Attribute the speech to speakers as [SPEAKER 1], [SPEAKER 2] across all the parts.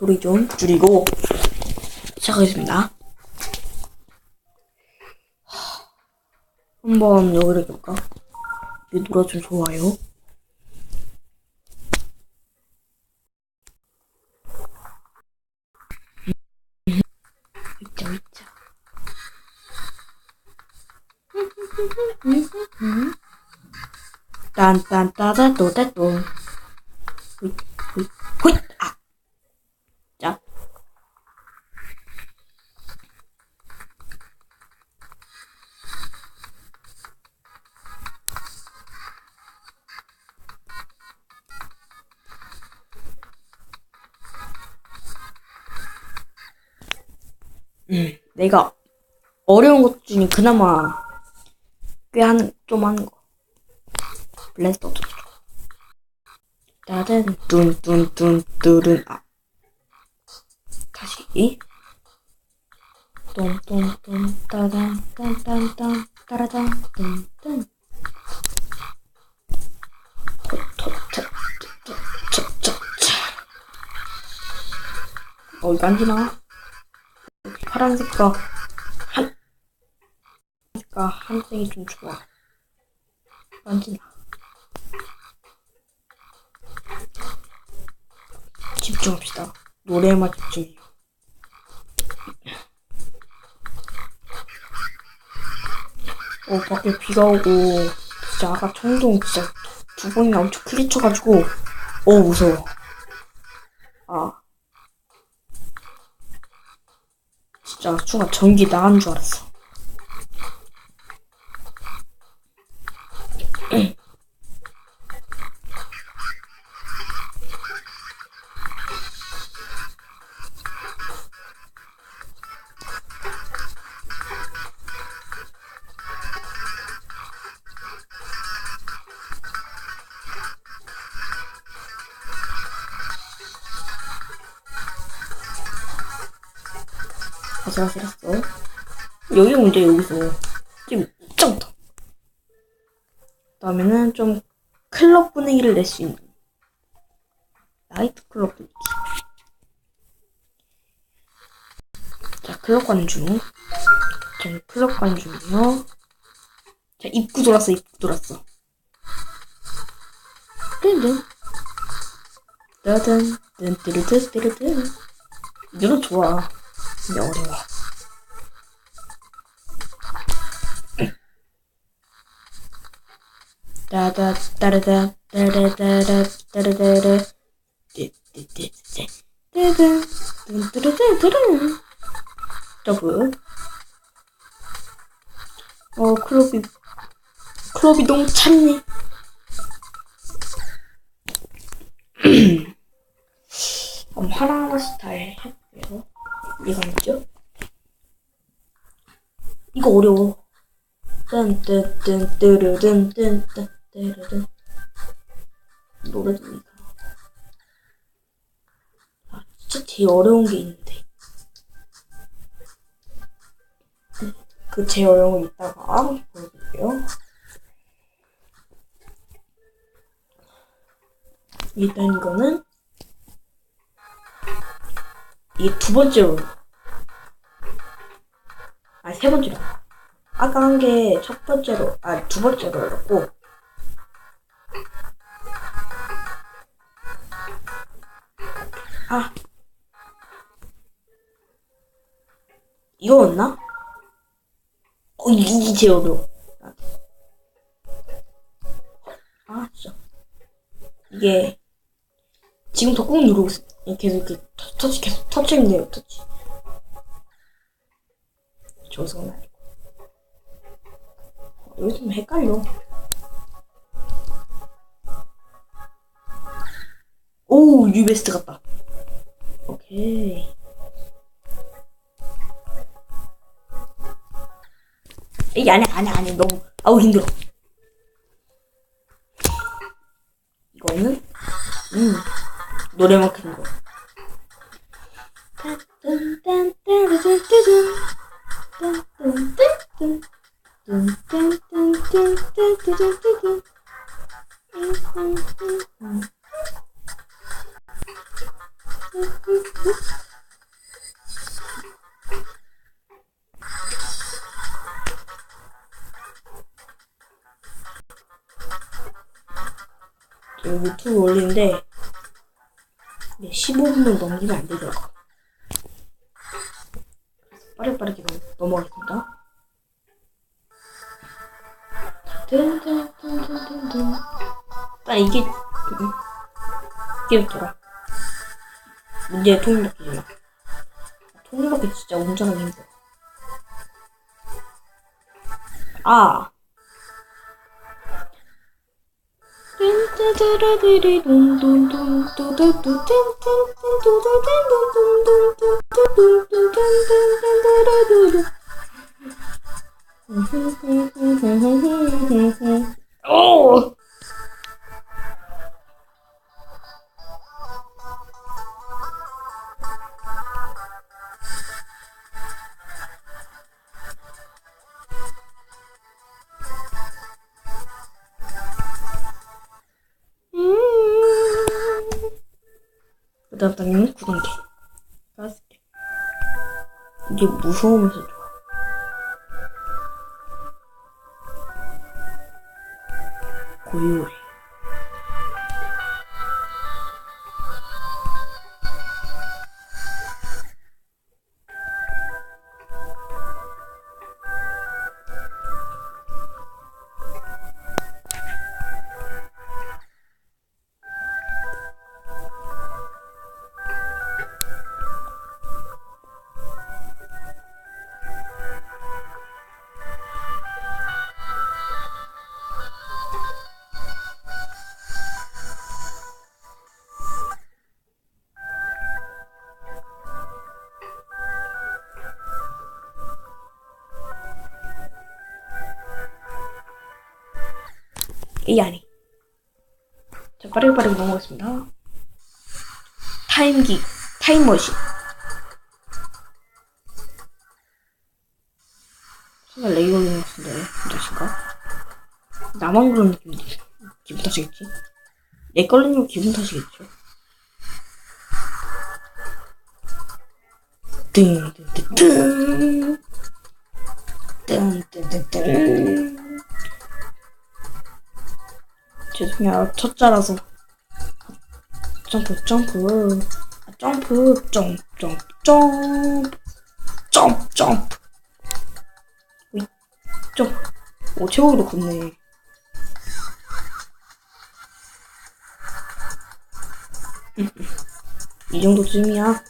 [SPEAKER 1] 소리 좀 줄이고 시작하겠습니다. 한번 여기를 볼까? 이거 눌러주면 좋아요. 있자, 있자. 딴딴따다또따또 내가 어려운 것 중에 그나마 꽤 하는, 좀 하는 거. 좋아. 따른 뚠뚠뚠 뚜른 아. 다시 똥똥똥 따단 딴딴딴 따라단 뚠뚠 어 이거 안 지나 파란색과 한 색과 한색이 좀 좋아 안 지나 집중합시다. 노래에만 집중해요. 어, 밖에 비가 오고, 진짜 아까 청동 진짜 두 번이나 엄청 크게 쳐가지고, 어, 무서워. 아. 진짜 순간 전기 나간 줄 알았어. 아슬아슬했어. 여기 문제 여기서 지금 짱 더. 다음에는 좀 클럽 분위기를 낼 수 있는 나이트 클럽 분위기. 자 클럽 관중. 자 클럽 관중이요. 자 입구 돌았어 입구 돌았어. 뜬뜬. 따든 뜬뜨르뜨뜨르뜨. 이 노래 좋아. 근데 어려워. 따다 따르다 따르다라 따르다라. 띠띠띠띠. 따다. 뚜뚜루뚜뚜루. 더블. 어 클럽이 클럽이 너무 찼네 그럼 하나하나씩 다 해볼게요 이거 있죠? 이거 어려워. 딴딴딴뜨르든딴딴뜨르든 노래도 이거. 아, 진짜 제일 어려운 게 있는데. 그 제일 어려운 거 이따가 보여드릴게요. 일단 이거는 이게 두 번째로. 아니, 세 번째로. 아까 한 게 첫 번째로, 아, 두 번째로였고. 아. 이거였나? 어, 이게 제일 어려워. 아, 진짜. 이게, 지금도 꾹 누르고. 계속 이렇게 터- 터치 계속 터치인데요 터치. 저성은 아니고 여기 좀 헷갈려. 오 유베스트 같다. 오케이. 이 안해 안해 안해 너무 아우 힘들어. 이거는 음 노래만큼 거. 저 유튜브 올리는데 15분을 넘기면 안 되더라고. 빠르빠르게 넘- 넘어가겠습니다. 아 이게 음, 이게. 문제 통일받기지 마. 통일받기 진짜 운전하기 힘들어. 아. 오! 단계는 구동계. 가스계. 이게 무서우면서 좋아. 이 안에. 자, 빠르게 빠르게 넘어가겠습니다. 타임기, 타임머신. 정말 레이 걸리는 것 같은데, 진짜신가? 나만 그런 느낌이지. 기분 탓이겠지? 내 걸리는 건 기분 탓이겠죠? 뜬, 뜬, 뜬, 뜬. 뜬, 뜬, 뜬, 죄송해요. 첫자라서. 점프, 점프. 아, 점프, 점프, 점프, 점프. 점프, 점프. 점프. 오, 최고로 걷네. 이 정도쯤이야.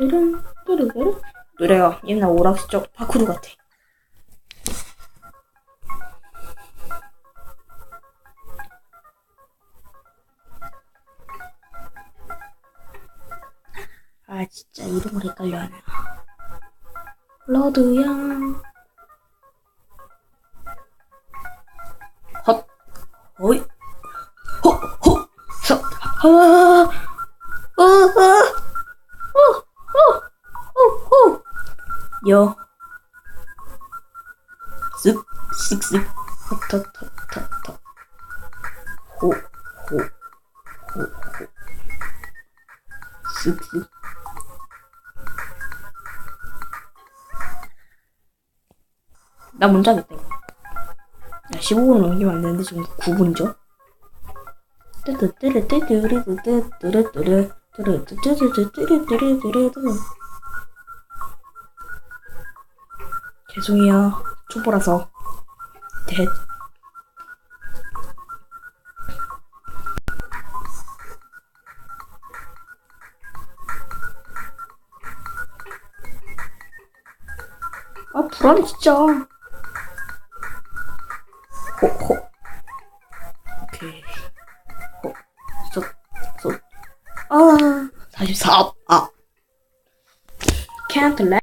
[SPEAKER 1] 뚜루뚜룬 뚜루뚜루 노래가 옛날 오락시적 파쿠르 같아. 아 진짜 이름을 헷갈려 하네. 러드야 여, 쓱, 쓱, 쓱, 터, 터, 터, 터, 호, 호, 호, 호, 쓱, 쓱. 나 문제 하겠다, 이거. 야, 15분 넘기면 안 되는데 지금 9분이죠? 죄송해요. 초보라서. 넷. 아, 불안해, 진짜. 호, 호. 오케이. 호, 소, 소. 아, 44. 아. Can't let.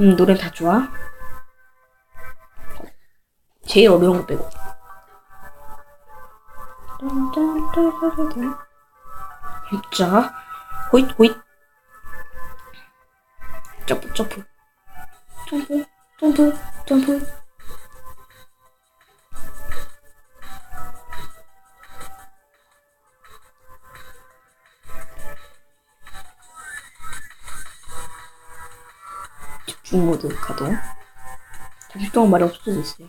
[SPEAKER 1] 음, 노래 다 좋아. 제일 어려운 거 빼고. 자, 호잇, 호잇. 점프, 점프. 점프, 점프, 점프. 집중 모드 가동. 잠시 동안 말이 없어졌어요.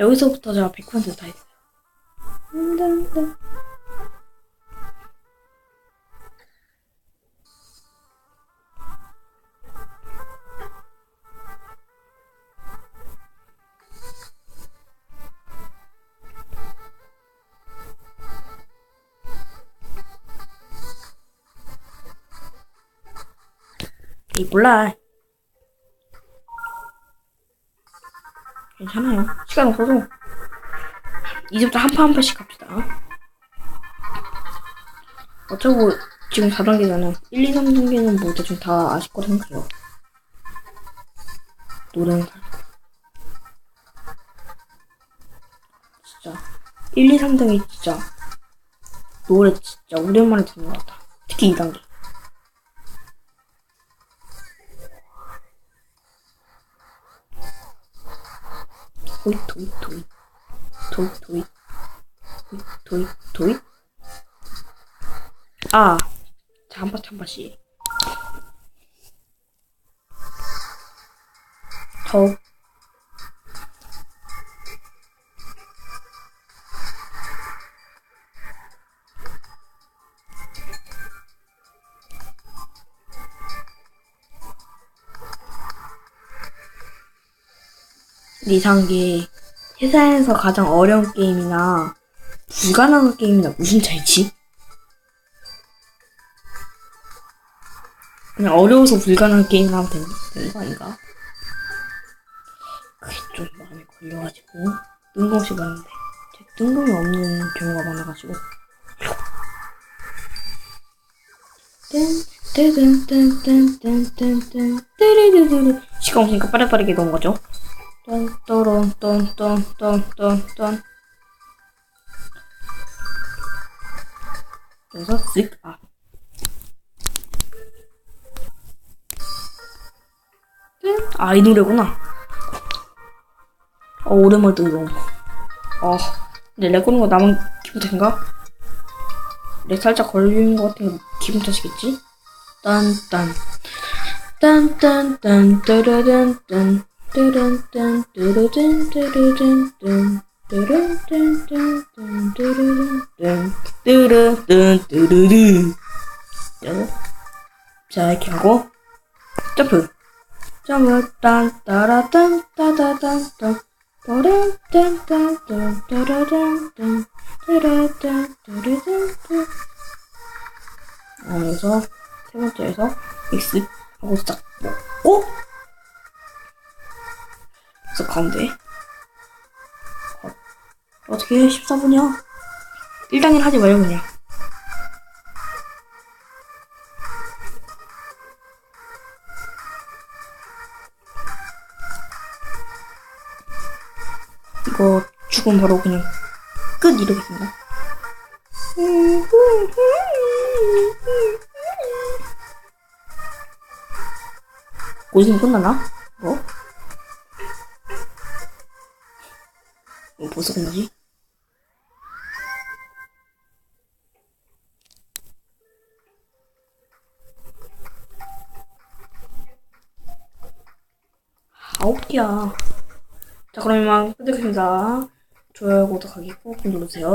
[SPEAKER 1] 여기서부터 제가 100%다 했어요. 딴딴딴. 이 몰라. 괜찮아요. 시간 없어서. 이제부터 한 판 한 판씩 갑시다. 어차피 지금 4단계잖아요. 1, 2, 3단계는 뭐 대충 다 아실 거라 생각해요. 다. 진짜. 1, 2, 3단계 진짜. 노래 진짜 오랜만에 듣는 것 같아. 특히 2단계. 토이 토이 토이 토이 토이 토이 토이 토이 아, 번, 한 번씩. 더. 이상한 게 세상에서 가장 어려운 게임이나 불가능한 게임이나 무슨 차이지? 그냥 어려워서 불가능한 게임을 하면 되는, 거 아닌가? 그게 좀 마음에 걸려가지고 뜬금없이 제 뜬금이 없는 경우가 많아가지고 뜬뜬뜬뜬뜬뜬뜬 뜨르르르르 시간 없으니까 빠르빠르게 넘어가죠 딴따란딴딴딴딴딴 그래서 쓱 아. 아, 이 노래구나. 어, 오랜만에 듣는 거. 어, 근데 렉 거는 거 나만 기분 탓인가? 렉 살짝 걸리는 것거 기분 탓이겠지? 딴 딴. 딴 딴 딴, 따라란 딴. 뚜른뚠 뚜루뚠 뚜루뚠 뚠 뚜른뚠 뚠 뚜루뚠 뚜루뚠 뚜루루 자 이렇게 하고 점프 점프 딴 따라 딴 따다 딴딴 또른 딴딴 딴 따라란 딴 따라딴 뚜루뚠 뚜 그래서 세 번째에서 X 하고 싹 먹고 가운데? 어, 어떻게 해 14분이야 1단계는 하지 말고 그냥. 이거 죽으면 바로 그냥 끝 이러겠습니다. 어디서 끝나나? 뭐? 뭐? 아홉 개야. 자, 그럼 이만 끝내겠습니다. 좋아요, 구독하기 꼭 눌러주세요.